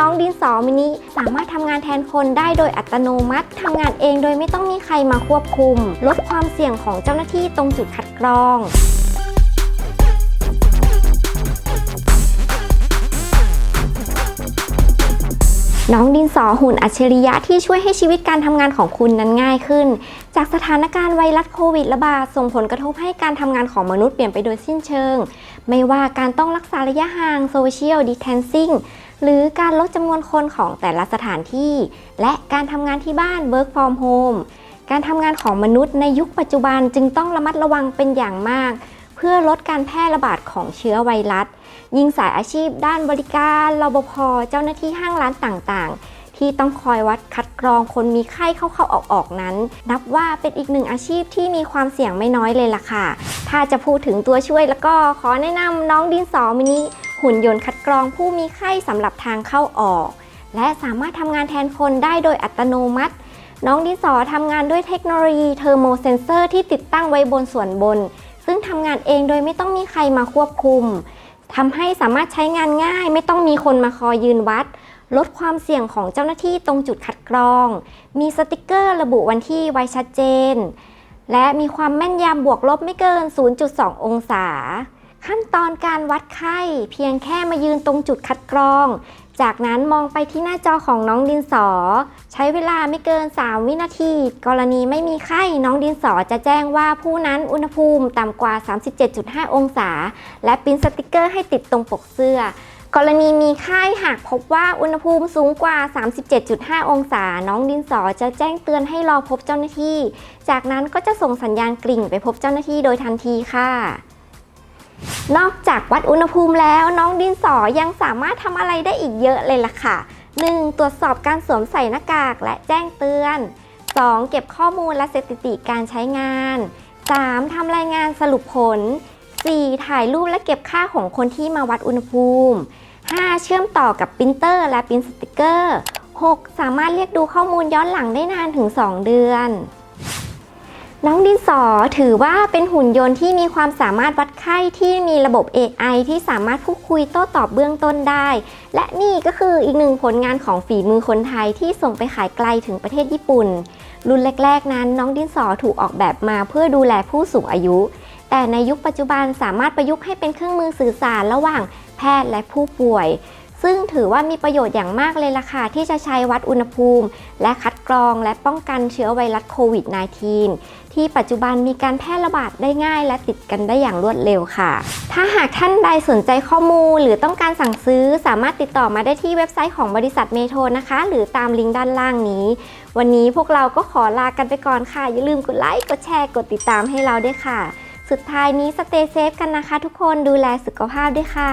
น้องดินสอมินิสามารถทำงานแทนคนได้โดยอัตโนมัติทำงานเองโดยไม่ต้องมีใครมาควบคุม ลดความเสี่ยงของเจ้าหน้าที่ตรงจุดคัดกรอง น้องดินสอหุ่นอัจฉริยะที่ช่วยให้ชีวิตการทำงานของคุณนั้นง่ายขึ้น จากสถานการณ์ไวรัสโควิดระบาดส่งผลกระทบให้การทำงานของมนุษย์เปลี่ยนไปโดยสิ้นเชิง ไม่ว่าการต้องรักษาระยะห่างโซเชียลดิ t แทนซิ่ง หรือการลดจำนวนคนของแต่ละสถานที่ และการทำงานที่บ้าน work from home การทำงานของมนุษย์ในยุคปัจจุบันจึงต้องระมัดระวังเป็นอย่างมาก เพื่อลดการแพร่ระบาดของเชื้อไวรัส ยิ่งสายอาชีพด้านบริการรปภเจ้าหน้าที่ห้างร้านต่างๆ ที่ต้องคอยวัดคัดกรองคนมีไข้เข้าๆออกๆนั้น นับว่าเป็นอีกหนึ่งอาชีพที่มีความเสี่ยงไม่น้อยเลยล่ะค่ะ ถ้าจะพูดถึงตัวช่วยแล้วก็ขอแนะนำน้องดินสอมินิ หุ่นยนต์คัดกรองผู้มีไข้สำหรับทางเข้าออก และสามารถทำงานแทนคนได้โดยอัตโนมัติ น้องดินสอทำงานด้วยเทคโนโลยีเทอร์โมเซนเซอร์ที่ติดตั้งไว้บนส่วนบน ซึ่งทำงานเองโดยไม่ต้องมีใครมาควบคุมทำให้สามารถใช้งานง่าย ไม่ต้องมีคนมาคอยยืนวัด ลดความเสี่ยงของเจ้าหน้าที่ตรงจุดคัดกรอง มีสติกเกอร์ระบุวันที่ไว้ชัดเจน และมีความแม่นยำบวกลบไม่เกิน 0.2 องศา ขั้นตอนการวัดไข้ เพียงแค่มายืนตรงจุดคัดกรอง จากนั้นมองไปที่หน้าจอของน้องดินสอ ใช้เวลาไม่เกิน 3 วินาที กรณีไม่มีไข้น้องดินสอจะแจ้งว่าผู้นั้นอุณหภูมิต่ำกว่า 37.5 องศา และปิ้นสติกเกอร์ให้ติดตรงปกเสื้อ กรณีมีไข้หากพบว่าอุณหภูมิสูงกว่า 37.5 องศา น้องดินสอจะแจ้งเตือนให้รอพบเจ้าหน้าที่ จากนั้นก็จะส่งสัญญาณกริ่งไปพบเจ้าหน้าที่โดยทันทีค่ะ นอกจากวัดอุณหภูมิแล้วน้องดินสอยังสามารถทำอะไรได้อีกเยอะเลยล่ะค่ะ 1. ตรวจสอบการสวมใส่หน้ากากและแจ้งเตือน 2. เก็บข้อมูลและสถิติการใช้งาน 3. ทำรายงานสรุปผล 4. ถ่ายรูปและเก็บค่าของคนที่มาวัดอุณหภูมิ 5. เชื่อมต่อกับปรินเตอร์และปรินสติกเกอร์ 6. สามารถเรียกดูข้อมูลย้อนหลังได้นานถึง 2 เดือน น้องดินสอถือว่าเป็นหุ่นยนต์ที่มีความสามารถวัดไข้ที่มีระบบ AI ที่สามารถพูดคุยโต้ตอบเบื้องต้นได้ และนี่ก็คืออีกหนึ่งผลงานของฝีมือคนไทยที่ส่งไปขายไกลถึงประเทศญี่ปุ่น รุ่นแรก ๆ นั้น น้องดินสอถูกออกแบบมาเพื่อดูแลผู้สูงอายุ แต่ในยุคปัจจุบันสามารถประยุกต์ให้เป็นเครื่องมือสื่อสารระหว่างแพทย์และผู้ป่วย ซึ่งถือว่ามีประโยชน์อย่างมากเลยล่ะค่ะที่จะใช้วัดอุณหภูมิ และคัดกรองและป้องกันเชื้อไวรัสโควิด -19 ที่ปัจจุบันมีการแพร่ระบาดได้ง่าย และติดกันได้อย่างรวดเร็วค่ะ ถ้าหากท่านใดสนใจข้อมูล หรือต้องการสั่งซื้อสามารถติดต่อมาได้ที่เว็บไซต์ของบริษัทเมโทรนะคะ หรือตามลิงก์ด้านล่างนี้ วันนี้พวกเราก็ขอลากันไปก่อนค่ะ อย่าลืมกดไลค์กดแชร์กดติดตามให้เราด้วยค่ะ สุดท้ายนี้สเตย์เซฟกันนะคะ ทุกคนดูแลสุขภาพด้วยค่ะ